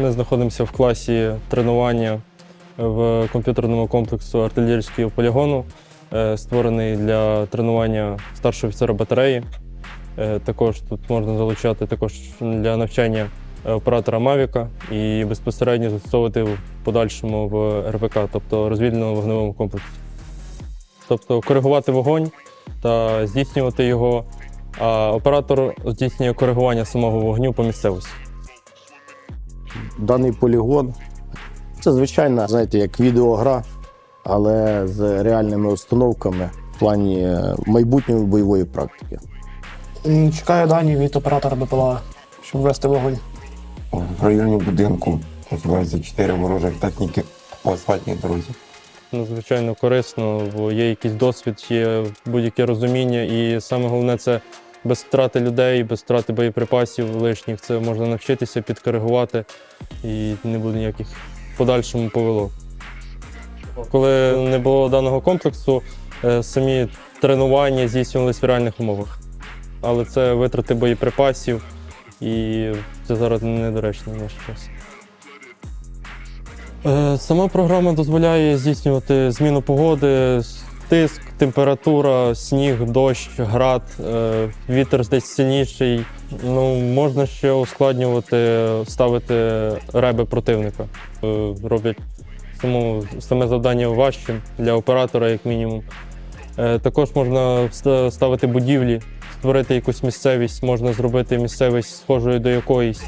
Ми знаходимося в класі тренування в комп'ютерному комплексу артилерійського полігону, е, створений для тренування старшого офіцера батареї. Е, Також тут можна залучати також для навчання е, оператора Мавіка і безпосередньо застосовувати в подальшому в РВК, тобто розвідному вогневому комплексі. Тобто коригувати вогонь та здійснювати його, а оператор здійснює коригування самого вогню по місцевості. Даний полігон це звичайна, знаєте, як відеогра, але з реальними установками в плані е, майбутньої бойової практики. Чекаю дані від оператора БПЛА, щоб вести вогонь. В районі будинку розвиваються чотири ворожих техніки по асфальтній дорозі. надзвичайно корисно, бо є якийсь досвід, є будь-яке розуміння, і саме головне це без втрати людей, без втрати боєприпасів лишніх. Це можна навчитися підкоригувати і не буде ніяких подальшому повело. Коли не було даного комплексу, е, самі тренування здійснювалися в реальних умовах. Але це витрати боєприпасів, і це зараз недоречно наш час. Е, Сама програма дозволяє здійснювати зміну погоди, тиск, температура, сніг, дощ, град, е, вітер десь сильніший. Ну, можна ще ускладнювати, ставити реби противника. Е, Роблять саму, саме завдання важчим для оператора, як мінімум. Е, Також можна ставити будівлі, створити якусь місцевість, можна зробити місцевість схожою до якоїсь.